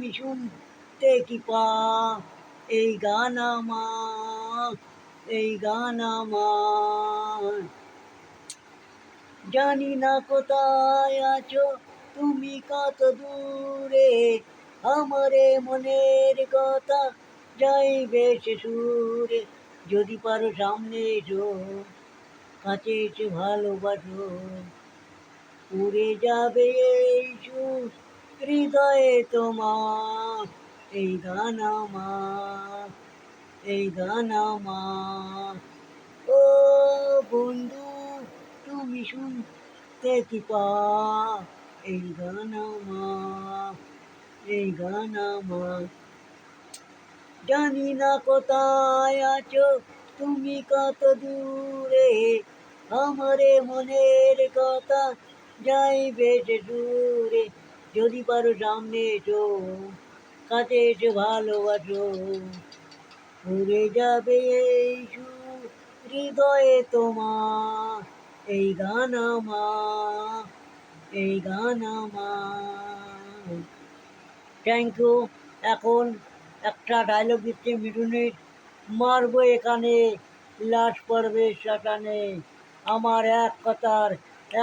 তুমি শুনতে কি পা? এই গান আমার, এই গান আমার। জানি না কোথায় আছো, তুমি কত দূরে। আমারে মনের কথা যাইবে সে সুরে। যদি পারো সামনে এসো, কাছে এসে ভালোবাসো। উড়ে যাবে এই সুর হৃদয়ে তোমার, এই গান আমার, এই গান আমার। ও বন্ধু, তুমি শুনতে কি পা? এই গান আমার, এই গান আমার। জানি না কোথায় আছো, তুমি কত দূরে। আমারে মনের কথা যাইবে যে দূরে। যদি পারো সামনে এসো, কাছে এসে ভালোবাসো। উড়ে যাবে এই হৃদয়ে তোমার, এই গান এই গান থ্যাংক ইউ এখন একটা ডায়লগ দিচ্ছে মিঠুনের। মারবো এখানে, লাশ পড়বে শ্মশানে আমার এক কথার,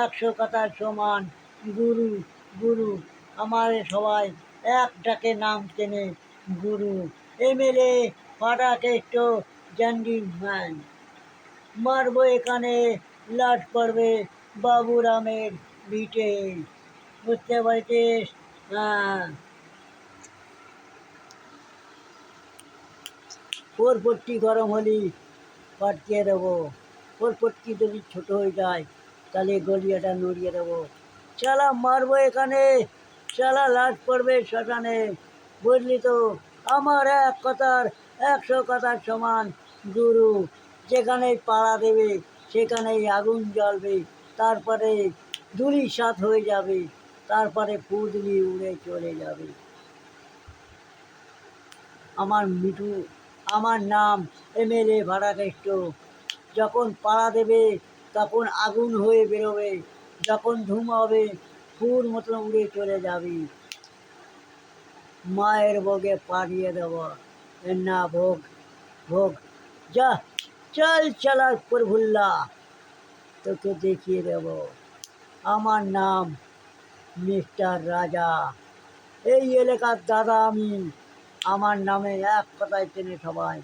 একশো কথার সমান। গুরু গুরু। আমার সবাই এক ডাকে নাম চেনে, গুরু, এমএলএ পাড়া কেষ্ট জ্যান্ডি ম্যান মারবো এখানে লাশ পড়বে বাবুরামের বিটে বুঝতে পারছিস? হ্যাঁ। ওর পট্টি গরম হলে পাঠিয়ে দেবো। পরপট্টি যদি ছোটো হয়ে যায়, তাহলে গলিয়াটা নড়িয়ে দেবো। চালা মারবো এখানে চালা লাশ পড়বে শ্মশানে বুঝলি তো, আমার এক কথার একশো কথার সমান গুরু যেখানেই পাড়া দেবে, সেখানেই আগুন জ্বলবে, তারপরে দুলি সাত হয়ে যাবে, তারপরে পুদলি উড়ে চলে যাবে। আমার মিঠু, আমার নাম এমএলএ ভাড়াকেষ্ট যখন পাড়া দেবে, তখন আগুন হয়ে বেরোবে, যখন ধুম হবে ফুর মতন উড়ে চলে যাবে। মায়ের ভোগে পাঠিয়ে দেব। না ভোগ ভোগ। যা, চল চলার প্রভুল্লা, তোকে দেখিয়ে দেব। আমার নাম মিস্টার রাজা। এই এলাকার দাদা আমি আমার নামে এক কথায় চেনে সবাই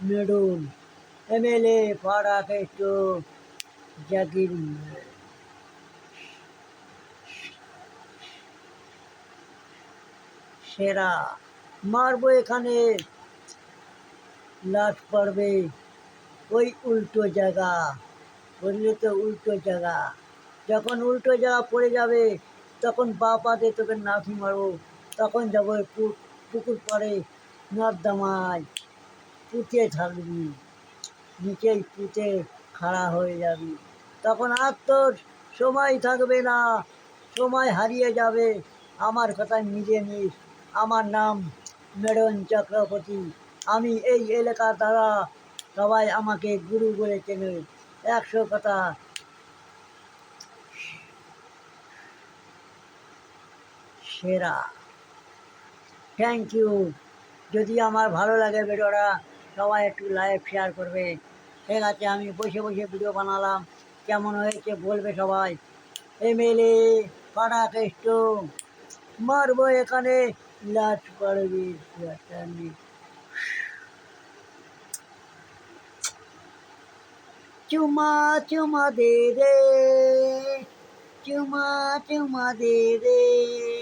মেডুন এমএলএ পাড়া কেষ্ট জাকির সেরা। মারবো এখানে। লাশ পড়বে ওই উল্টো জায়গা। বললে তো? উল্টো জায়গা। যখন উল্টো জায়গা পড়ে যাবে, তখন বা পাতে তোকে নাফি মারবো। তখন যাব পুকুর পাড়ে নর্দমায় পুঁতে থাকবি। নিচেই পুঁতে খাড়া হয়ে যাবি। তখন আর তোর সময় থাকবে না। সময় হারিয়ে যাবে। আমার কথা নিজে নিস। আমার নাম মেরন চক্রবর্তী। আমি এই এলাকার দ্বারা সবাই আমাকে গুরু বলে চেনে। একশো কথা। সেরা। থ্যাংক ইউ যদি আমার ভালো লাগে ভিডিওটা, সবাই একটু লাইভ শেয়ার করবে। ঠিক আছে, আমি বসে বসে ভিডিও বানালাম। কেমন হয়েছে বলবে সবাই। এমএলএ পাড়া কেষ্ট মারবো এখানে। লাট পড়বি চুমা চুমা দে রে চুমা চুমা দে রে।